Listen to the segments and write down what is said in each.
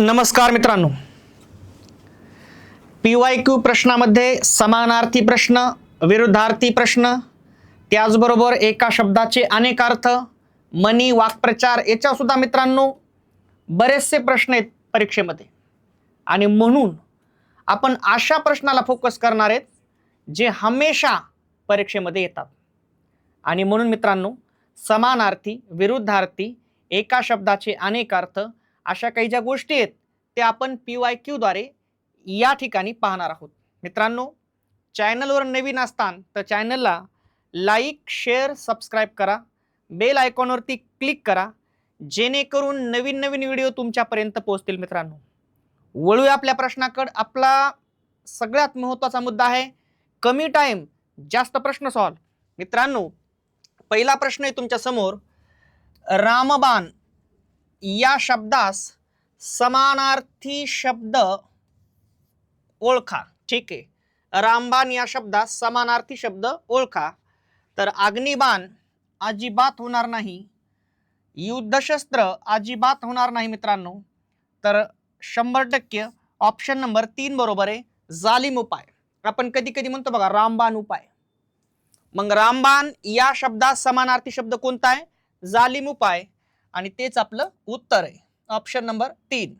नमस्कार मित्रांनो. P Y Q प्रश्नामध्ये समानार्थी प्रश्न विरुद्धार्थी प्रश्न त्याचबरोबर एका शब्दाचे अनेक अर्थ मनी वाक्प्रचार याच्यासुद्धा मित्रांनो बरेचसे प्रश्न आहेत परीक्षेमध्ये. आणि म्हणून आपण अशा प्रश्नाला फोकस करणार आहेत जे हमेशा परीक्षेमध्ये येतात. आणि म्हणून मित्रांनो समानार्थी विरुद्धार्थी एका शब्दाचे अनेक अर्थ अशा काही ज्या गोष्टी आहेत त्या आपण पी वाय क्यूद्वारे या ठिकाणी पाहणार आहोत. मित्रांनो चॅनलवर नवीन असतान तर चॅनलला लाईक शेअर सबस्क्राईब करा. बेल आयकॉनवरती क्लिक करा. जेणेकरून नवीन नवीन व्हिडिओ तुमच्यापर्यंत पोहोचतील मित्रांनो. वळूया आपल्या प्रश्नाकडं. आपला सगळ्यात महत्त्वाचा मुद्दा आहे कमी टाईम जास्त प्रश्न सॉल्व मित्रांनो पहिला प्रश्न आहे तुमच्यासमोर. रामबान रामबाण या शब्दास समानार्थी शब्द ओळखा. ठीक आहे. रामबाण या शब्दास समानार्थी शब्द ओळखा. तर अग्निबाण अजिबात होणार नाही. युद्धशस्त्र अजिबात होणार नाही मित्रांनो. तर शंभर टक्के ऑप्शन नंबर तीन बरोबर आहे. जालिम उपाय. आपण कधी कधी म्हणतो बघा रामबाण उपाय. मग रामबाण या शब्दात समानार्थी शब्द कोणता आहे? जालिम उपाय. आणि तेच आपलं उत्तर आहे. ऑप्शन नंबर तीन.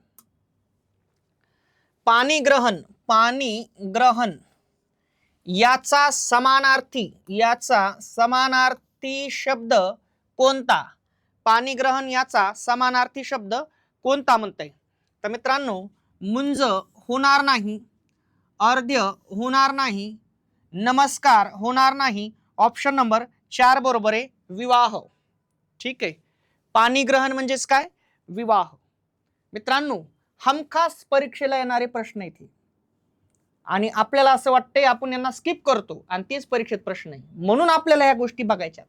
पाणी ग्रहण पाणी ग्रहण. याचा समानार्थी याचा समानार्थी शब्द कोणता? पाणी ग्रहण याचा समानार्थी शब्द कोणता म्हणताय? तर मित्रांनो मुंज होणार नाही अर्ध्य होणार नाही नमस्कार होणार नाही. ऑप्शन नंबर चार बरोबर आहे विवाह. ठीक आहे? पाणी ग्रहण म्हणजेच काय? विवाह. मित्रांनो हमखास परीक्षेला येणारे प्रश्न इथे आणि आपल्याला असं वाटतंय आपण यांना स्किप करतो आणि तेच परीक्षेत प्रश्न आहे. म्हणून आपल्याला या गोष्टी बघायच्या.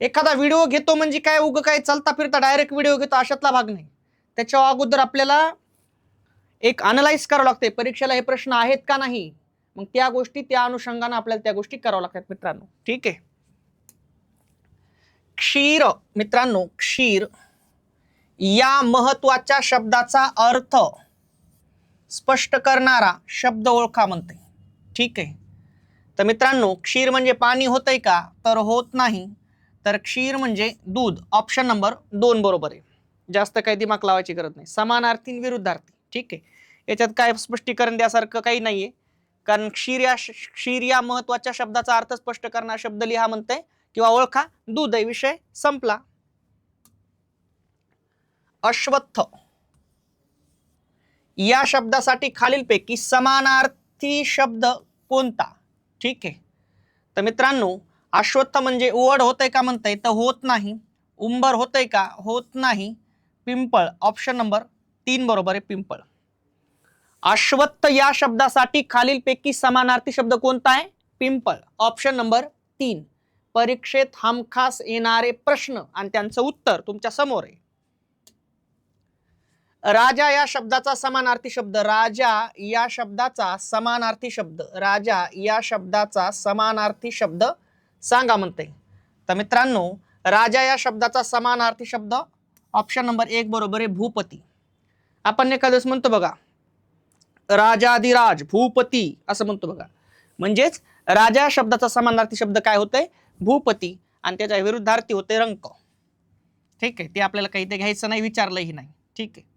एखादा व्हिडिओ घेतो म्हणजे काय? उगं काय? चालता फिरता डायरेक्ट व्हिडिओ घेतो अशातला भाग नाही. त्याच्या अगोदर आपल्याला एक अनलाइज करावं लागते परीक्षेला हे प्रश्न आहेत का नाही? मग त्या गोष्टी त्या अनुषंगानं आपल्याला त्या गोष्टी कराव्या लागतात मित्रांनो. ठीक आहे? क्षीर मित्रांनो क्षीर या महत्त्वाच्या शब्दाचा अर्थ स्पष्ट करणारा शब्द ओळखा म्हणते. ठीक आहे? तर मित्रांनो क्षीर म्हणजे पाणी होतंय का? तर होत नाही. तर क्षीर म्हणजे दूध. ऑप्शन नंबर दोन बरोबर आहे. जास्त काही दिमाग लावायची गरज नाही. समानार्थी विरुद्धार्थी. ठीक आहे? याच्यात काय स्पष्टीकरण द्यासारखं काही नाही आहे कारण क्षीर या क्षीर या महत्त्वाच्या शब्दाचा अर्थ स्पष्ट करणारा शब्द लिहा म्हणते किंवा ओळखा दूध विषय संपला. अश्वत्थ. या शब्दासाठी खालीलपैकी समानार्थी शब्द कोणता? ठीक आहे. तर मित्रांनो अश्वत्थ म्हणजे उवड होतंय का म्हणताय? तर होत नाही. उंबर होतंय का? होत नाही. पिंपळ ऑप्शन नंबर तीन बरोबर आहे पिंपळ. अश्वत्थ या शब्दासाठी खालीलपैकी समानार्थी शब्द कोणता आहे? पिंपळ ऑप्शन नंबर तीन. परीक्षेत हमखास येणारे प्रश्न आणि त्यांचं उत्तर तुमच्यासमोर आहे. राजा या शब्दाचा समानार्थी शब्द राजा या शब्दाचा समानार्थी शब्द राजा या शब्दाचा समानार्थी शब्द सांगा म्हणते. तर मित्रांनो राजा या शब्दाचा समानार्थी शब्द ऑप्शन नंबर एक बरोबर आहे भूपती. आपण एखाद्या दिवस म्हणतो बघा राजाधिराज भूपती असं म्हणतो बघा. म्हणजेच राजा या शब्दाचा समानार्थी शब्द काय होतंय? भूपती आणि त्याच्या विरुद्धार्थी होते रंक. ठीक आहे ते आपल्याला काही ते घ्यायचं नाही विचारलंही नाही. ठीक आहे.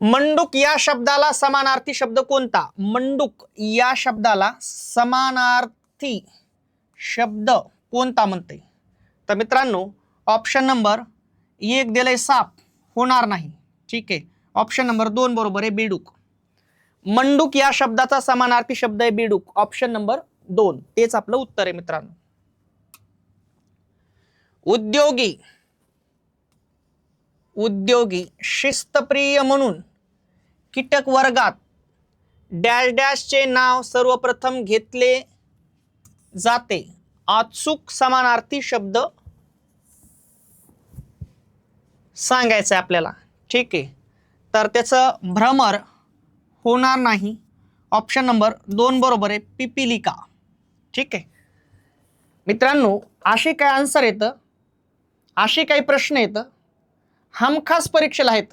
मंडूक या शब्दाला समानार्थी शब्द कोणता? मंडूक या शब्दाला समानार्थी शब्द कोणता म्हणते? तर मित्रांनो ऑप्शन नंबर एक दिलंय साप. होणार नाही. ठीक आहे. ऑप्शन नंबर दोन बरोबर आहे बेडूक. मंडूक या शब्दाचा समानार्थी शब्द आहे बेडूक. ऑप्शन नंबर दोन. तेच आपलं उत्तर आहे मित्रांनो. उद्योगी. उद्योगी शिस्तप्रिय म्हणून कीटक वर्गात डॅश डॅशचे नाव सर्वप्रथम घेतले जाते. अचूक समानार्थी शब्द सांगायचं आहे आपल्याला. ठीक आहे. तर त्याचं भ्रमर होणार नाही. ऑप्शन नंबर दोन बरोबर आहे पिपिलिका. ठीक आहे. मित्रांनो असे काय आन्सर येतं? असे काही प्रश्न येतं? हमखास परीक्षेला आहेत.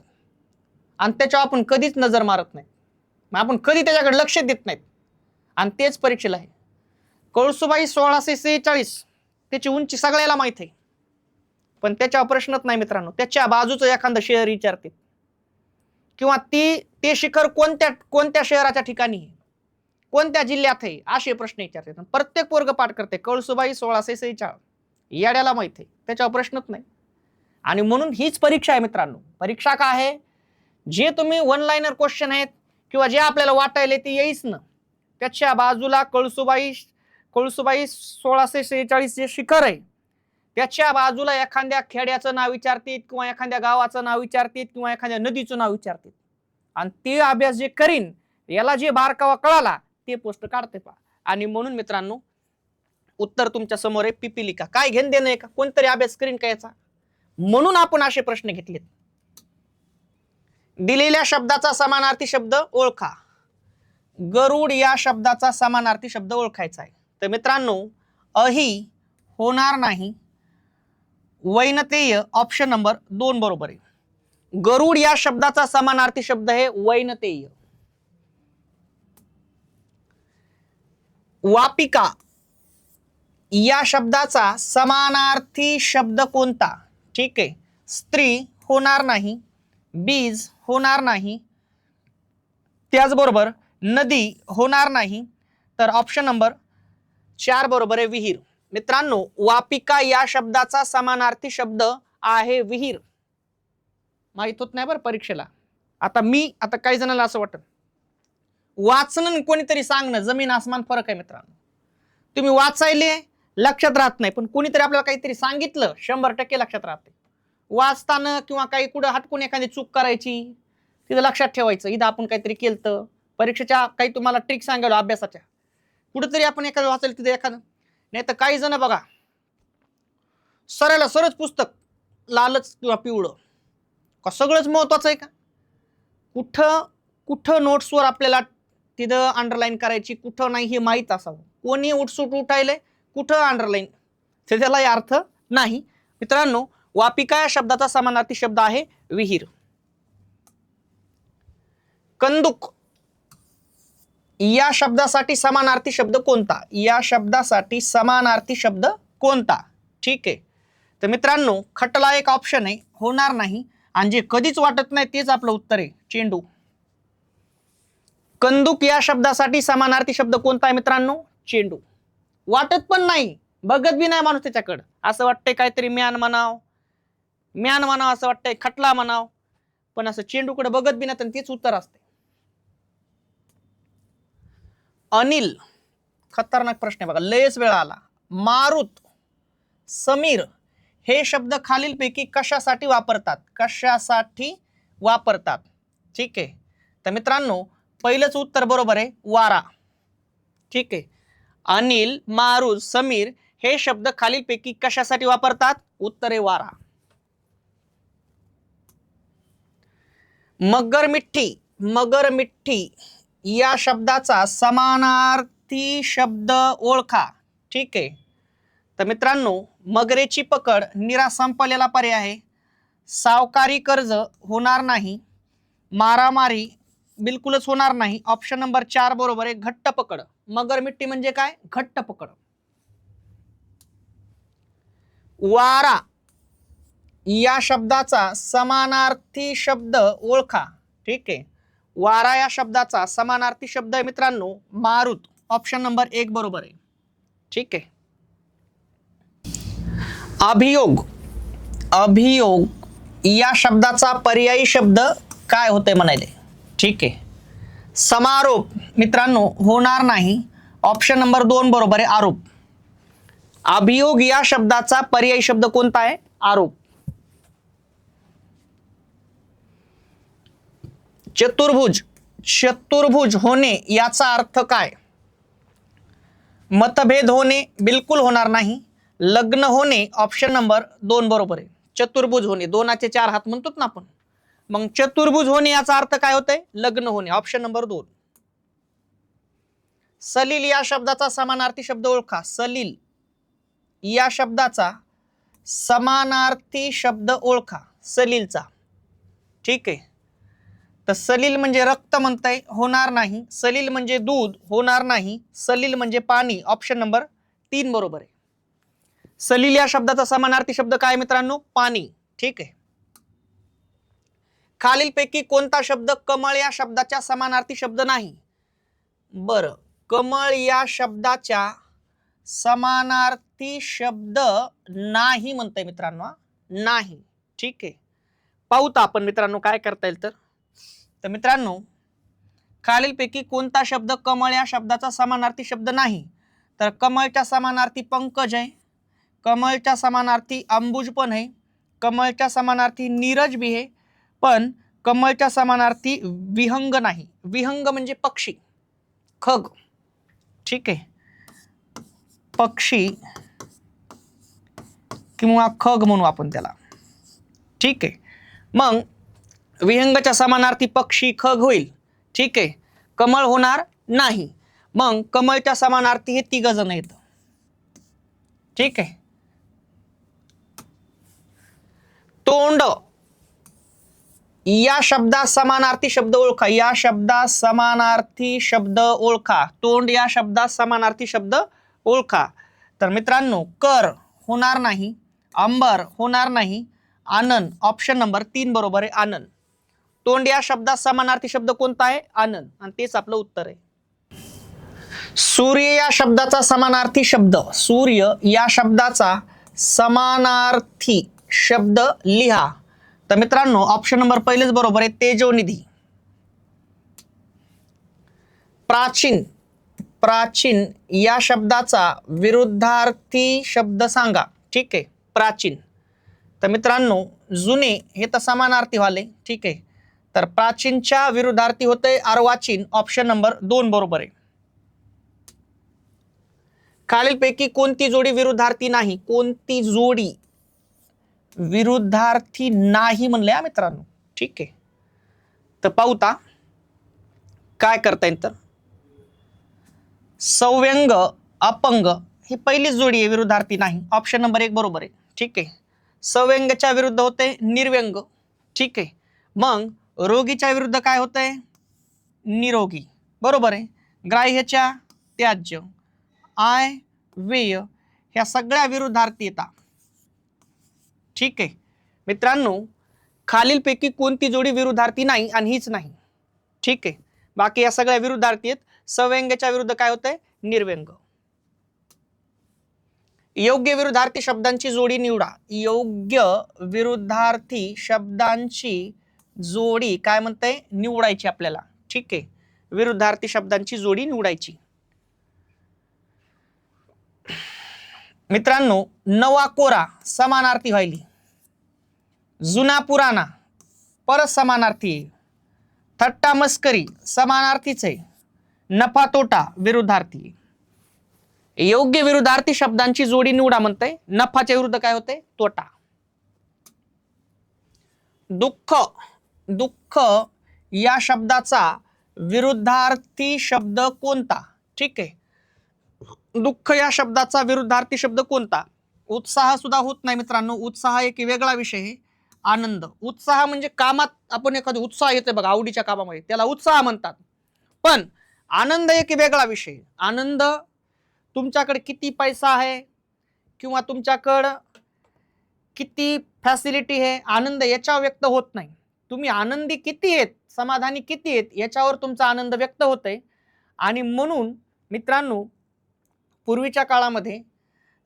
आणि त्याच्यावर आपण कधीच नजर मारत नाही. मग आपण कधी त्याच्याकडे लक्ष देत नाहीत. आणि तेच परीक्षेला आहे. कळसुबाई सोळाशे सेहेचाळीस. त्याची उंची सगळ्याला माहीत आहे. पण त्याच्यावर प्रश्नच नाही मित्रांनो. त्याच्या बाजूचं एखादं शहर विचारते किंवा ती ते शिखर कोणत्या कोणत्या शहराच्या ठिकाणी आहे? कोणत्या जिल्ह्यात आहे? असे प्रश्न विचारतात. प्रत्येक वर्ग पाठ करते. कळसुबाई सोळाशे सेहेचाळ याड्याला माहीत आहे. त्याच्यावर प्रश्नच नाही. आणि म्हणून हीच परीक्षा आहे मित्रांनो. परीक्षा काय आहे? जे तुम्ही वन लाईनर क्वेश्चन आहेत किंवा जे आपल्याला वाटायले ते येईच ना. त्याच्या बाजूला कळसुबाई कळसुबाई सोळाशे सेहेचाळीस जे शिखर आहे त्याच्या बाजूला एखाद्या खेड्याचं नाव विचारतील किंवा एखाद्या गावाचं नाव विचारतील किंवा एखाद्या नदीचं नाव विचारतील आणि ते अभ्यास जे करीन याला जे बारकावा कळाला ते पोस्ट काढते पहा. आणि म्हणून मित्रांनो उत्तर तुमच्यासमोर आहे पिपिलिका काय घेण देणं आहे का? कोणतरी अभ्यास करीन का याचा? म्हणून आपण असे प्रश्न घेतलेत. दिलेल्या शब्दाचा समानार्थी शब्द ओळखा. गरुड या शब्दाचा समानार्थी शब्द ओळखायचा आहे. तर मित्रांनो अही होणार नाही. वैनतेय ऑप्शन नंबर दोन बरोबर आहे. गरुड या शब्दाचा समानार्थी शब्द आहे वैनतेय. वापिका. या शब्दाचा समानार्थी शब्द कोणता? ठीक. आहे स्त्री होणार नाही. बीज होणार नाही. त्याचबरोबर नदी होणार नाही. तर ऑप्शन नंबर चार बरोबर आहे विहीर. मित्रांनो वापिका या शब्दाचा समानार्थी शब्द आहे विहीर. माहीत होत नाही बरं परीक्षेला. आता मी आता काही जणांना असं वाटत. वाचणं आणि कोणीतरी सांगणं जमीन आसमान फरक आहे मित्रांनो. तुम्ही वाचायले लक्षात राहत नाही पण कोणीतरी आपल्याला काहीतरी सांगितलं शंभर टक्के लक्षात राहते. वाचताना किंवा काही कुठं हटकून एखादी चूक करायची तिथं लक्षात ठेवायचं इथं आपण काहीतरी केलं परीक्षेच्या काही तुम्हाला ट्रिक सांगायला अभ्यासाच्या. कुठंतरी आपण एखादं वाचलं तिथे एखादं. नाही तर काही जण बघा सरळला सरच पुस्तक लालच किंवा पिवळं. का सगळंच महत्वाचं आहे का? कुठं कुठं नोट्सवर आपल्याला तिथं अंडरलाईन करायची कुठं नाही हे माहीत असावं. कोणी उठसूट उठायले कुठं अंडरलाईन त्याच्यालाही त्याला अर्थ नाही. मित्रांनो वापिका या शब्दाचा समानार्थी शब्द आहे? विहीर. कंदुक. या शब्दासाठी समानार्थी शब्द कोणता? या शब्दासाठी समानार्थी शब्द कोणता? ठीक आहे. तर मित्रांनो खटला एक ऑप्शन आहे. होणार नाही. आणि जे कधीच वाटत नाही तेच आपलं उत्तर आहे. चेंडू. कंदुक या शब्दासाठी समानार्थी शब्द कोणता आहे मित्रांनो? चेंडू. वाटत पण नाही बघत बी नाही माणूस त्याच्याकडं. असं वाटतंय काहीतरी म्यान म्हणाव म्यान म्हणाव असं वाटतंय खटला म्हणाव. पण असं चेंडूकडे बघत बी नाही तर तेच उत्तर असते अनिल खतरनाक प्रश्न आहे बघा. लयच वेळा आला. मारुत समीर हे शब्द खालीलपैकी कशासाठी वापरतात? कशासाठी वापरतात? ठीक आहे. तर मित्रांनो पहिलंच उत्तर बरोबर आहे वारा. ठीक आहे. अनिल मारुज समीर हे शब्द खालीलपैकी कशासाठी वापरतात? उत्तर आहे वारा. मगर मिठ्ठी मगर मिठ्ठी या शब्दाचा समानार्थी शब्द ओळखा. ठीक आहे. तर मित्रांनो मगरेची पकड निरा संपलेला पर्याय आहे. सावकारी कर्ज होणार नाही. मारामारी बिलकुलच होणार नाही. ऑप्शन नंबर चार बरोबर आहे घट्ट पकड. मगर मिट्टी म्हणजे काय? घट्ट पकड. वारा. या शब्दाचा समानार्थी शब्द ओळखा. ठीक आहे? वारा या शब्दाचा समानार्थी शब्द आहे मित्रांनो मारुत. ऑप्शन नंबर एक बरोबर आहे. ठीक आहे? अभियोग. अभियोग या शब्दाचा पर्यायी शब्द काय होते म्हणायले? ठीक आहे. समारोप मित्रांनो होणार नाही. ऑप्शन नंबर दोन बरोबर आहे आरोप. अभियोग या शब्दाचा पर्यायी शब्द कोणता आहे? आरोप. चतुर्भुज. चतुर्भुज होणे याचा अर्थ काय? मतभेद होणे बिलकुल होणार नाही. लग्न होणे ऑप्शन नंबर दोन बरोबर आहे. चतुर्भुज होणे दोनाचे चार हात म्हणतोच ना आपण. मग चतुर्भुज होणे याचा अर्थ काय होतंय? लग्न होणे. ऑप्शन नंबर दोन. सलील या शब्दाचा समानार्थी शब्द ओळखा. सलील या शब्दाचा समानार्थी शब्द ओळखा. सलीलचा. ठीक आहे? तर सलील म्हणजे रक्त म्हणताय होणार नाही. सलील म्हणजे दूध होणार नाही. सलील म्हणजे पाणी. ऑप्शन नंबर तीन बरोबर आहे. सलील या शब्दाचा समानार्थी शब्द काय मित्रांनो? पाणी. ठीक आहे? खालीलपैकी कोणता शब्द कमळ या शब्दाच्या समानार्थी शब्द नाही? बरं कमळ या शब्दाच्या समानार्थी शब्द नाही म्हणताय मित्रांनो नाही. ठीक आहे. पाहूत आपण मित्रांनो काय करता येईल तर. तर मित्रांनो खालीलपैकी कोणता शब्द कमळ या शब्दाचा समानार्थी शब्द नाही? तर कमळच्या समानार्थी पंकज आहे. कमळच्या समानार्थी अंबुज पण आहे. कमळच्या समानार्थी नीरज बी आहे. पण कमळच्या समानार्थी विहंग नाही. विहंग म्हणजे पक्षी. खग. ठीक आहे. पक्षी किंवा खग म्हणू आपण त्याला. ठीक आहे. मग विहंगच्या समानार्थी पक्षी खग होईल. ठीक आहे. कमळ होणार नाही. मग कमळच्या समानार्थी हे तिघ जण येत ठीक आहे. तोंड. या शब्दा समानार्थी शब्द ओळखा. या शब्दा समानार्थी शब्द ओळखा. तोंड या शब्दा समानार्थी शब्द ओळखा. तर मित्रांनो कर होणार नाही अंबर होणार नाही आनंद ऑप्शन नंबर तीन बरोबर आहे आनंद तोंड या शब्दात समानार्थी शब्द कोणता आहे? आनंद आणि तेच आपलं उत्तर आहे. सूर्य या शब्दाचा समानार्थी शब्द. सूर्य या शब्दाचा समानार्थी शब्द लिहा. तर मित्रांनो ऑप्शन नंबर पहिलेच बरोबर आहे तेजोनिधी. प्राचीन प्राचीन या शब्दाचा विरुद्धार्थी शब्द सांगा. ठीक आहे प्राचीन. तर मित्रांनो जुने हे तर समानार्थी व्हाले ठीक आहे. तर प्राचीनच्या विरुद्धार्थी होते अर्वाचीन ऑप्शन नंबर दोन बरोबर आहे. खालीलपैकी कोणती जोडी विरुद्धार्थी नाही कोणती जोडी विरुद्धार्थी नाही म्हणले हा मित्रांनो. ठीक आहे. तर पाहुता. काय करता येईल तर? सव्यंग अपंग ही पहिलीच जोडी आहे विरुद्धार्थी नाही. ऑप्शन नंबर एक बरोबर आहे. ठीक आहे. सव्यंगच्या विरुद्ध होते निर्व्यंग. ठीक आहे. मग रोगीच्या विरुद्ध काय होतंय? निरोगी. बरोबर आहे. ग्राह्यच्या त्याज्य. आय व्यय. ह्या सगळ्या विरुद्धार्थी येतात ठीक आहे. मित्रांनो खालीलपैकी कोणती जोडी विरुद्धार्थी नाही आणि हीच नाही. ठीक आहे. बाकी या सगळ्या विरुद्धार्थी आहेत. सव्यंग्याच्या विरुद्ध काय होतंय? निर्व्यंग. योग्य विरुद्धार्थी शब्दांची जोडी निवडा. योग्य विरुद्धार्थी शब्दांची जोडी काय म्हणते निवडायची आपल्याला. ठीक आहे. विरुद्धार्थी शब्दांची जोडी निवडायची. मित्रांनो नवा कोरा समानार्थी व्हायली. जुना पुराणा परत समानार्थी थट्टा मस्करी समानार्थीच आहे. नफा तोटा विरुद्धार्थी. योग्य विरुद्धार्थी शब्दांची जोडी निवडा म्हणते नफाच्या विरुद्ध काय होते तोटा. दुःख दुःख या शब्दाचा विरुद्धार्थी शब्द कोणता? ठीक आहे. दुःख या शब्दाचा विरुद्धार्थी शब्द कोणता? उत्साह सुद्धा होत नाही मित्रांनो. उत्साह एक वेगळा विषय आहे. आनंद. उत्साह म्हणजे कामात आपण एखादा उत्साह येतोय बघा आवडीच्या कामामध्ये. त्याला उत्साह म्हणतात. पण आनंद एक वेगळा विषय. आनंद तुमच्याकडे किती पैसा आहे किंवा तुमच्याकडं किती फॅसिलिटी आहे आनंद याच्यावर व्यक्त होत नाही. तुम्ही आनंदी किती आहेत समाधानी किती आहेत याच्यावर तुमचा आनंद व्यक्त होतोय. आणि म्हणून मित्रांनो पूर्वीच्या काळामध्ये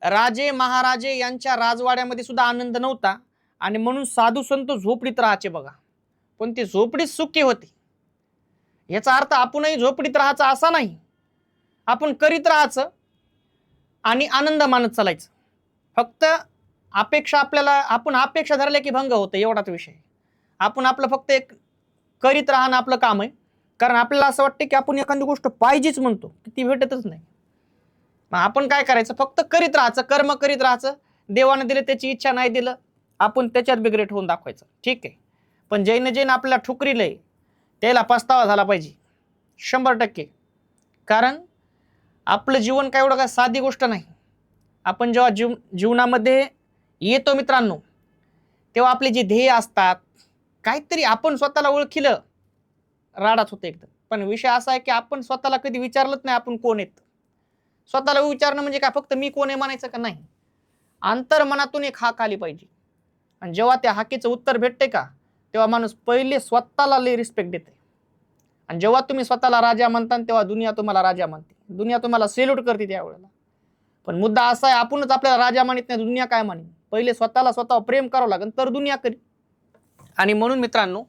राजे महाराजे यांच्या राजवाड्यामध्ये सुद्धा आनंद नव्हता. आणि म्हणून साधू संत झोपडीत राहायचे बघा. पण ती झोपडीत सुखी होती. याचा अर्थ आपणही झोपडीत राहायचं असा नाही. आपण करीत राहायचं आणि आनंद मानत चालायचं. फक्त अपेक्षा आपल्याला आपण अपेक्षा धरल्या की भंग होतं एवढाच विषय. आपण आपलं फक्त एक करीत राहणं आपलं काम आहे. कारण आपल्याला असं वाटतं की आपण एखादी गोष्ट पाहिजेच म्हणतो की ती भेटतच नाही. मग आपण काय करायचं? फक्त करीत राहायचं कर्म करीत राहायचं. देवानं दिलं त्याची इच्छा नाही दिलं. आपण त्याच्यात बिग्रेट होऊन दाखवायचं. ठीक आहे? पण जैन जैन आपल्याला ठुकरीलंय त्याला पस्तावा झाला पाहिजे. शंभर टक्के. कारण आपलं जीवन काय एवढं काय साधी गोष्ट नाही. आपण जेव्हा जीव जीवनामध्ये येतो मित्रांनो तेव्हा आपले जे ध्येय असतात काहीतरी आपण स्वतःला ओळखिलं राडाच होतं एकदम. पण विषय असा आहे की आपण स्वतःला कधी विचारलंच नाही आपण कोण आहेत. स्वतःला विचारणं म्हणजे काय? फक्त मी कोण आहे म्हणायचं का नाही? अंतर्मनातून एक हाक आली पाहिजे. आणि जेव्हा त्या हाकेचं उत्तर भेटते का तेव्हा माणूस पहिले स्वतःला लई रिस्पेक्ट देते. आणि जेव्हा तुम्ही स्वतःला राजा म्हणता तेव्हा दुनिया तुम्हाला राजा म्हणते. दुनिया तुम्हाला सेल्यूट करते त्यावेळेला. पण मुद्दा असा आहे आपणच आपल्याला राजा मानित नाही दुनिया काय मानेल पहिले स्वतःला स्वतः प्रेम करावं लागेल तर दुनिया करी आणि म्हणून मित्रांनो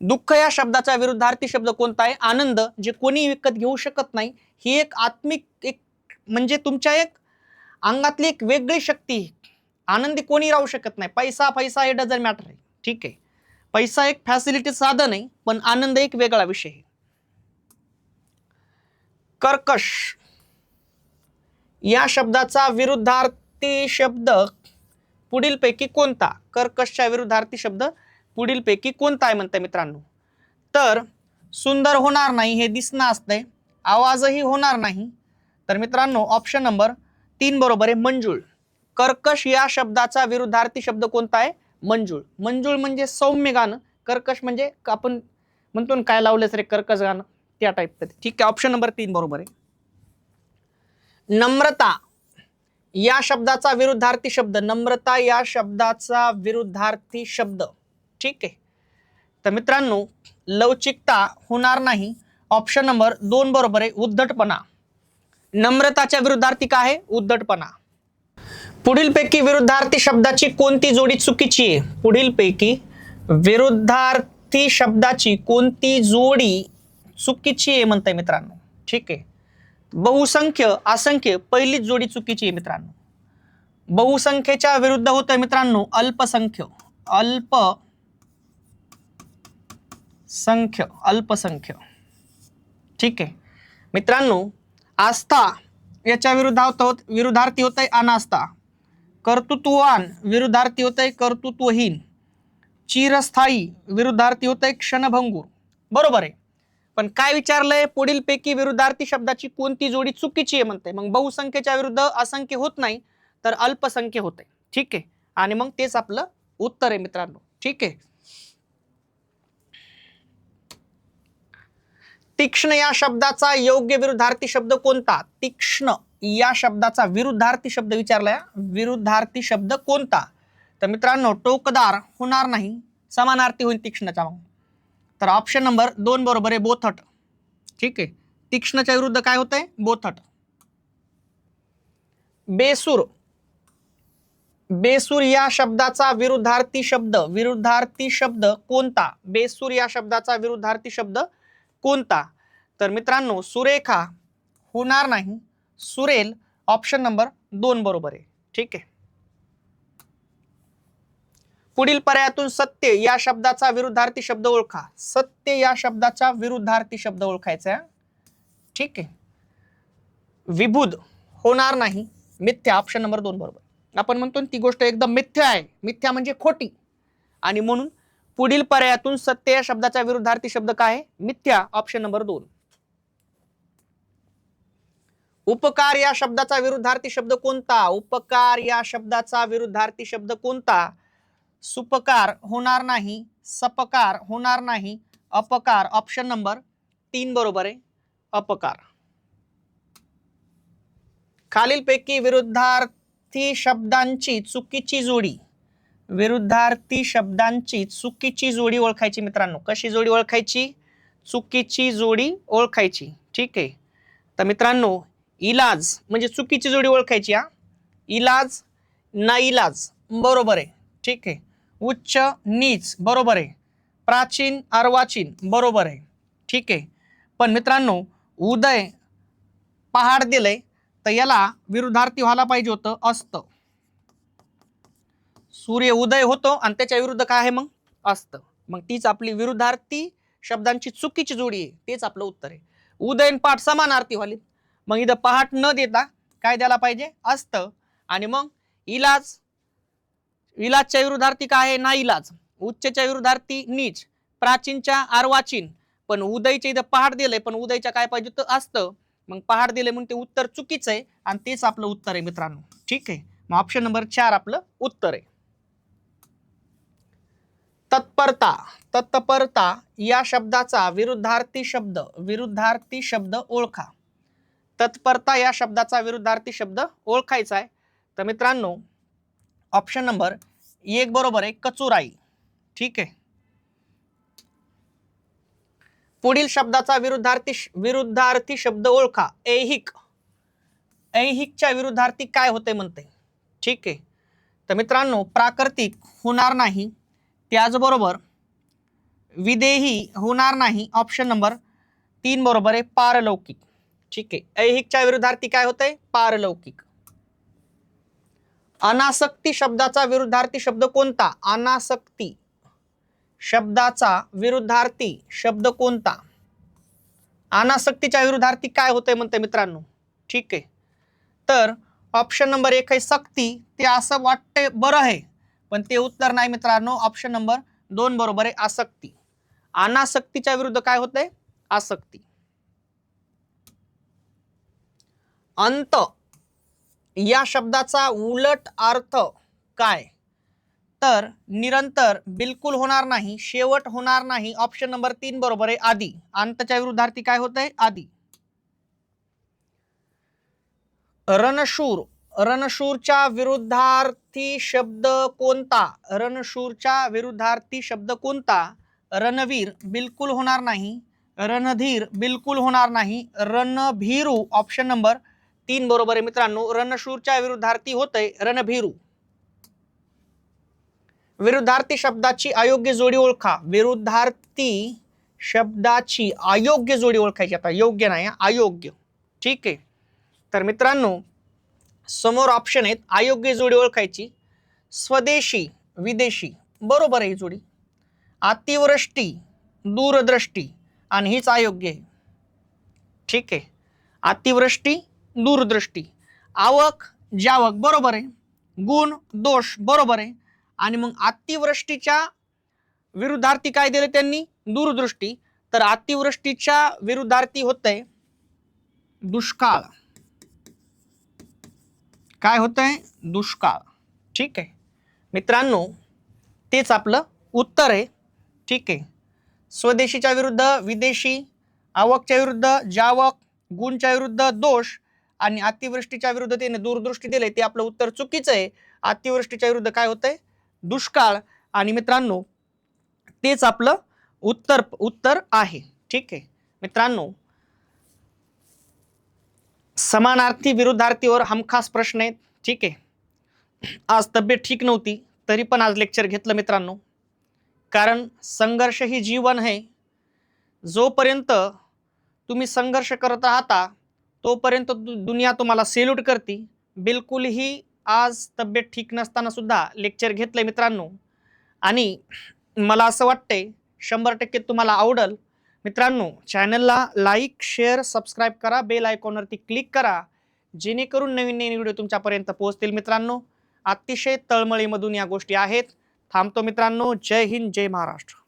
दुःख या शब्दाचा विरुद्धार्थी शब्द कोणता आहे? आनंद जे कोणी विकत घेऊ शकत नाही. ही एक आत्मिक एक म्हणजे तुमच्या एक अंगातली एक वेगळी शक्ती आनंदी कोणी राहू शकत नाही. पैसा पैसा हे डझन मॅटर आहे. ठीक आहे. पैसा एक फॅसिलिटी साधन आहे पण आनंद एक वेगळा विषय आहे. कर्कश. या शब्दाचा विरुद्धार्थी शब्द पुढीलपैकी कोणता? कर्कशच्या विरुद्धार्थी शब्द पुढीलपैकी कोणता आहे म्हणते मित्रांनो? तर सुंदर होणार नाही हे दिसणं असतंय. आवाजही होणार नाही. तर मित्रांनो ऑप्शन नंबर तीन बरोबर आहे मंजूळ. कर्कश या शब्दाचा विरुद्धार्थी शब्द कोणता आहे? मंजूळ. मंजूळ म्हणजे सौम्य गाणं. कर्कश म्हणजे आपण म्हणतो ना काय लावलंच रे कर्कश गाणं. त्या टाईप ठीक आहे ऑप्शन नंबर तीन बरोबर आहे. नम्रता या शब्दाचा विरुद्धार्थी शब्द. नम्रता या शब्दाचा विरुद्धार्थी शब्द. ठीक आहे. तर मित्रांनो लवचिकता होणार नाही. ऑप्शन नंबर दोन बरोबर आहे उद्धटपणा. नम्रताच्या विरुद्धार्थी काय आहे? उद्धटपणा. पुढीलपैकी विरुद्धार्थी शब्दाची कोणती जोडी चुकीची आहे? पुढीलपैकी विरुद्धार्थी शब्दाची कोणती जोडी चुकीची आहे म्हणताय मित्रांनो? ठीक आहे. बहुसंख्य असंख्य पहिलीच जोडी चुकीची आहे मित्रांनो. बहुसंख्येच्या विरुद्ध होत आहे मित्रांनो अल्पसंख्य. अल्प संख्य अल्पसंख्य. ठीक आहे. मित्रांनो आस्था याच्या विरुद्ध होत विरुद्धार्थी होत आहे अनास्था. कर्तृत्ववान विरुद्धार्थी होत आहे कर्तृत्वहीन. चिरस्थायी विरुद्धार्थी होत आहे क्षणभंगूर. बरोबर आहे. पण काय विचारलंय? पुढील पैकी विरुद्धार्थी शब्दाची कोणती जोडी चुकीची आहे म्हणते मग बहुसंख्येच्या विरुद्ध असंख्य होत नाही तर अल्पसंख्य होते ठीक आहे. आणि मग तेच आपलं उत्तर आहे मित्रांनो. ठीक आहे. तीक्ष्ण या शब्दाचा योग्य विरुद्धार्थी शब्द कोणता? तीक्ष्ण. या शब्दाचा विरुद्धार्थी शब्द विचारलाय. विरुद्धार्थी शब्द कोणता? तर मित्रांनो टोकदार होणार नाही. समानार्थी होईल तीक्ष्णचा मग तर ऑप्शन नंबर दोन बरोबर आहे बोथट. ठीक आहे. तीक्ष्णच्या विरुद्ध काय होत आहे बोथट. बेसूर. बेसूर या शब्दाचा विरुद्धार्थी शब्द. विरुद्धार्थी शब्द कोणता? बेसूर या शब्दाचा विरुद्धार्थी शब्द कोणता? तर मित्रांनो सुरेखा होणार नाही. सुरेल ऑप्शन नंबर दोन बरोबर आहे. ठीक आहे. पुढील पर्यायातून सत्य या शब्दाचा विरुद्धार्थी शब्द ओळखा. सत्य या शब्दाचा विरुद्धार्थी शब्द ओळखायचा ठीक आहे. विभुद होणार नाही. मिथ्या ऑप्शन नंबर दोन बरोबर. आपण म्हणतो ती गोष्ट एकदम मिथ्या आहे. मिथ्या म्हणजे खोटी. आणि म्हणून पुढील पर्यायातून सत्य या शब्दाचा विरुद्धार्थी शब्द काय आहे? मिथ्या ऑप्शन नंबर दोन. उपकार या शब्दाचा विरुद्धार्थी शब्द कोणता? उपकार या शब्दाचा विरुद्धार्थी शब्द कोणता? सुपकार होणार नाही सपकार होणार नाही अपकार ऑप्शन नंबर तीन बरोबर आहे अपकार. खालीलपैकी विरुद्धार्थी शब्दांची चुकीची जोडी. विरुद्धार्थी शब्दांची चुकीची जोडी ओळखायची मित्रांनो. कशी जोडी ओळखायची? चुकीची जोडी ओळखायची. ठीक आहे. तर मित्रांनो इलाज म्हणजे चुकीची जोडी ओळखायची हा? इलाज ना इलाज. बरोबर आहे. ठीक आहे. उच्च नीच. बरोबर आहे. प्राचीन अर्वाचीन. बरोबर आहे. ठीक आहे. पण मित्रांनो उदय पहाड दिलंय तर याला विरुद्धार्थी व्हायला पाहिजे होतं असतं. सूर्य उदय होतो आणि त्याच्या विरुद्ध काय आहे मग? असतं. मग तीच आपली विरुद्धार्थी शब्दांची चुकीची जोडी आहे. तेच आपलं उत्तर आहे. उदयन पाठ समानार्थी व्हाली मग इथं पहाट न देता काय द्यायला पाहिजे? असतं. आणि मग इलाज. इलाजच्या विरुद्धार्थी काय आहे? ना इलाज. उच्चच्या विरुद्धार्थी नीच. प्राचीनच्या आर्वाचीन. पण उदयच्या इथं पहाड दिलंय. पण उदयच्या काय पाहिजे तर असतं. मग पहाड दिलंय म्हणून ते उत्तर चुकीचं आहे. आणि तेच आपलं उत्तर आहे मित्रांनो. ठीक आहे? मग ऑप्शन नंबर चार आपलं उत्तर आहे. तत्परता. तत्परता या शब्दाचा विरुद्धार्थी शब्द. विरुद्धार्थी शब्द ओळखा. तत्परता या शब्दाचा विरुद्धार्थी शब्द ओळखायचा आहे. तर मित्रांनो ऑप्शन नंबर एक बरोबर आहे कचुराई. ठीक आहे? पुढील शब्दाचा विरुद्धार्थी विरुद्धार्थी शब्द ओळखा. ऐहिक. ऐहिकच्या विरुद्धार्थी काय होते म्हणते. ठीक आहे? तर मित्रांनो प्राकृतिक होणार नाही. त्याचबरोबर विदेही होणार नाही. ऑप्शन नंबर तीन बरोबर आहे पारलौकिक. ठीक आहे. ऐहिकच्या विरुद्धार्थी काय होतंय? पारलौकिक. अनासक्ती शब्दाचा विरुद्धार्थी शब्द कोणता? अनासक्ती शब्दाचा विरुद्धार्थी शब्द कोणता? अनासक्तीच्या विरुद्धार्थी काय होतंय म्हणते मित्रांनो? ठीक आहे. तर ऑप्शन नंबर एक आहे सक्ती. ते असं वाटतंय बरं आहे पण ते उत्तर नाही मित्रांनो. ऑप्शन नंबर दोन बरोबर आहे आसक्ती अनासक्तीच्या विरुद्ध काय होतंय? आसक्ती अंत. या शब्दाचा उलट अर्थ काय? तर निरंतर बिलकुल होणार नाही शेवट होणार नाही. ऑप्शन नंबर तीन बरोबर आहे आधी अंतच्या विरुद्धार्थी काय होत आहे आधी रणशूर. रणशूरच्या विरुद्धार्थी शब्द कोणता? रणशूरच्या विरुद्धार्थी शब्द कोणता? रणवीर बिलकुल होणार नाही. रणधीर बिलकुल होणार नाही. रणभीरू ऑप्शन नंबर तीन बरोबर आहे मित्रांनो. रणशूरच्या विरुद्धार्थी होतंय रणभीरू. विरुद्धार्थी शब्दाची अयोग्य जोडी ओळखा. विरुद्धार्थी शब्दाची अयोग्य जोडी ओळखायची. आता योग्य नाही अयोग्य. ठीक आहे. तर मित्रांनो समोर ऑप्शन आहेत. अयोग्य जोडी ओळखायची. स्वदेशी विदेशी. बरोबर आहे ही जोडी. अतिवृष्टी दूरदृष्टी आणि हीच अयोग्य आहे. ठीक आहे. अतिवृष्टी दूरदृष्टी. आवक जावक बरोबर आहे. गुण दोष बरोबर आहे. आणि मग अतिवृष्टीच्या विरुद्धार्थी काय दिले त्यांनी? दूरदृष्टी. तर अतिवृष्टीच्या विरुद्धार्थी होतंय दुष्काळ. काय होतंय? दुष्काळ. ठीक आहे. मित्रांनो तेच आपलं उत्तर आहे. ठीक आहे. स्वदेशीच्या विरुद्ध विदेशी आवकच्या विरुद्ध जावक गुणच्या विरुद्ध दोष आणि अतिवृष्टीच्या विरुद्ध त्याने दूरदृष्टी दिले ते आपलं उत्तर चुकीचं आहे. अतिवृष्टीच्या विरुद्ध काय होतंय? दुष्काळ. आणि मित्रांनो तेच आपलं उत्तर उत्तर आहे. ठीक आहे? मित्रांनो समानार्थी विरुद्धार्थीवर हमखास प्रश्न आहेत. ठीक आहे? आज तब्येत ठीक नव्हती तरी पण आज लेक्चर घेतलं मित्रांनो. कारण संघर्ष ही जीवन आहे. जोपर्यंत तुम्ही संघर्ष करत राहता तोपर्यंत दु- दुनिया तुम्हाला सेल्यूट करते. बिलकुलही आज तब्येत ठीक नसताना सुद्धा लेक्चर आहे मित्रांनो. आणि मला असं वाटतंय शंभर टक्के तुम्हाला आवडल. मित्रांनो चॅनलला लाईक शेअर सबस्क्राईब करा. बेल आयकॉनवरती क्लिक करा. जेणेकरून नवीन नवीन व्हिडिओ तुमच्यापर्यंत पोहोचतील मित्रांनो. अतिशय तळमळीमधून या गोष्टी आहेत. थांबतो मित्रांनो. जय हिंद जय महाराष्ट्र.